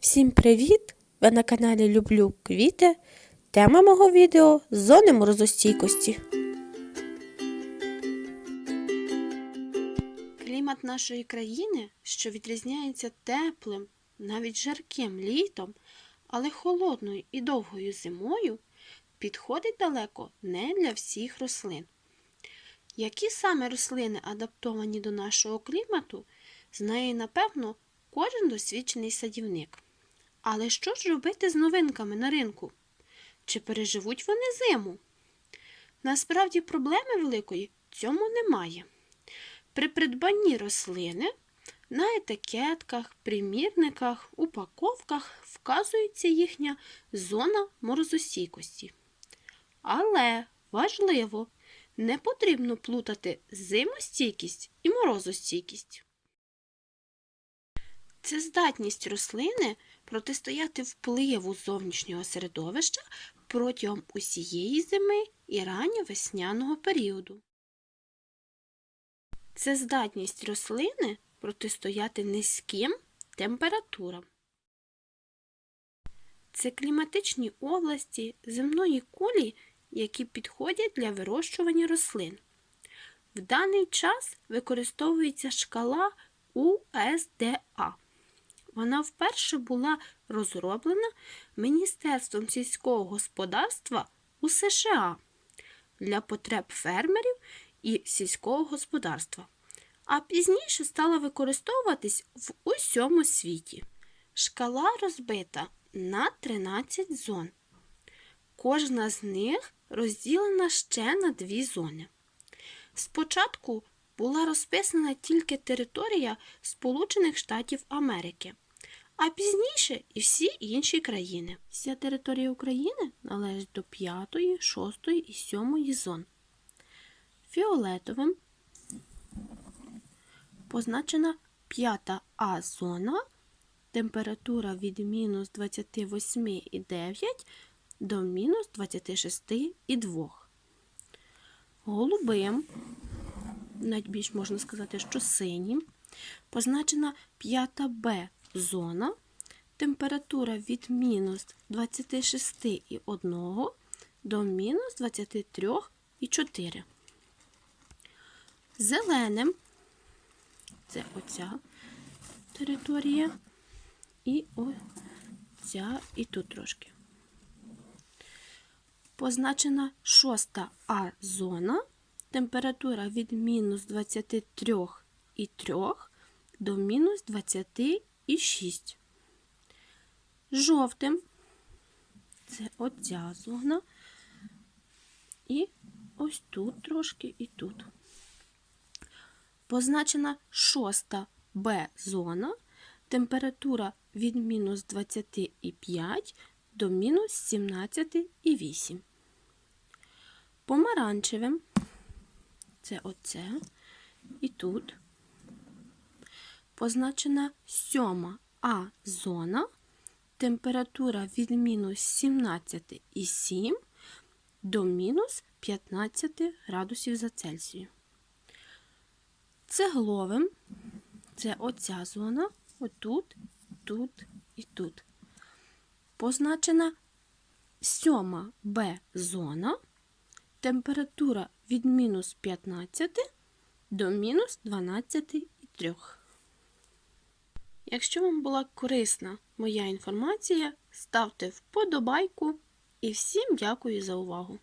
Всім привіт! Ви на каналі Люблю квіти. Тема мого відео зони морозостійкості. Клімат нашої країни, що відрізняється теплим, навіть жарким літом, але холодною і довгою зимою, підходить далеко не для всіх рослин. Які саме рослини адаптовані до нашого клімату, знає, напевно, кожен досвідчений садівник. Але що ж робити з новинками на ринку? Чи переживуть вони зиму? Насправді проблеми великої цьому немає. При придбанні рослини на етикетках, примірниках, упаковках вказується їхня зона морозостійкості. Але важливо, не потрібно плутати зимостійкість і морозостійкість. Це здатність рослини протистояти впливу зовнішнього середовища протягом усієї зими і ранньовесняного періоду. Це здатність рослини протистояти низьким температурам. Це кліматичні області земної кулі, які підходять для вирощування рослин. В даний час використовується шкала УСДА. Вона вперше була розроблена Міністерством сільського господарства у США для потреб фермерів і сільського господарства, а пізніше стала використовуватись в усьому світі. Шкала розбита на 13 зон. Кожна з них розділена ще на дві зони. Спочатку була розписана тільки територія Сполучених Штатів Америки, а пізніше і всі інші країни. Вся територія України належить до 5, 6 і 7 зон. Фіолетовим позначена 5 А зона, температура від мінус 28,9 до мінус 26,2. Голубим, навіть більш можна сказати, що синім, позначена 5 Б зона, температура від мінус 26,1 до мінус 23,4. Зеленим це оця територія і оця і тут трошки. Позначена шоста А зона, температура від мінус 23,3 до мінус 20,6. Жовтим це оця зона, і ось тут трошки і тут. Позначена шоста Б зона, температура від мінус 25 до мінус 17,8. Помаранчевим це оце і тут. Позначена сьома А зона, температура від мінус 17,7 до мінус 15 градусів за Цельсію. Цегловим це оця зона, отут, тут і тут. Позначена сьома Б зона, температура від мінус 15 до мінус 12,3. Якщо вам була корисна моя інформація, ставте вподобайку і всім дякую за увагу!